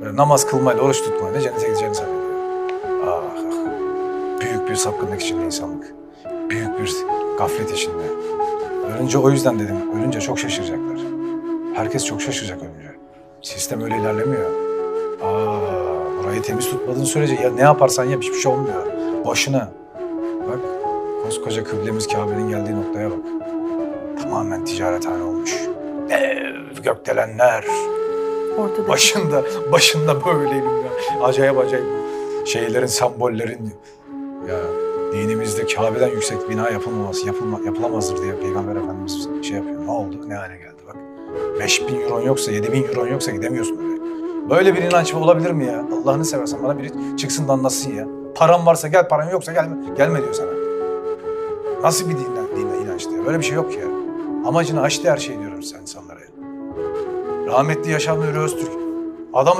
Böyle namaz kılmayla, oruç tutmayla cennete gideceğini zannediyor. Ah, ah. Büyük bir sapkınlık içinde insanlık. Büyük bir gaflet içinde. Ölünce o yüzden dedim, ölünce çok şaşıracaklar. Herkes çok şaşıracak ölünce. Sistem öyle ilerlemiyor. Aa, burayı temiz tutmadığın sürece ya ne yaparsan yap hiçbir şey olmuyor. Boşuna. Bak, koskoca kıblemiz Kabe'nin geldiği noktaya bak. Tamamen ticarethane olmuş. Dev gökdelenler. Ortada. Başında, başında böyle elimde. Acayip acayip şeylerin, sembollerin. Ya dinimizde Kabe'den yüksek bina yapılmaması, yapılma, yapılamazdır diye Peygamber Efendimiz şey yapıyor. Ne oldu? Ne hale geldi bak. 5000 euron yoksa, 7000 euron yoksa gidemiyorsun oraya. Böyle bir inanç olabilir mi ya? Allah'ını seversen bana biri çıksın da anlatsın ya. Paran varsa gel, paran yoksa gelme, gelme diyor sana. Nasıl bir din, din inanç diye? Böyle bir şey yok ya. Amacını aştı her şey diyorum sen insanlara. Rahmetli Yaşar Nuri Öztürk. Adamı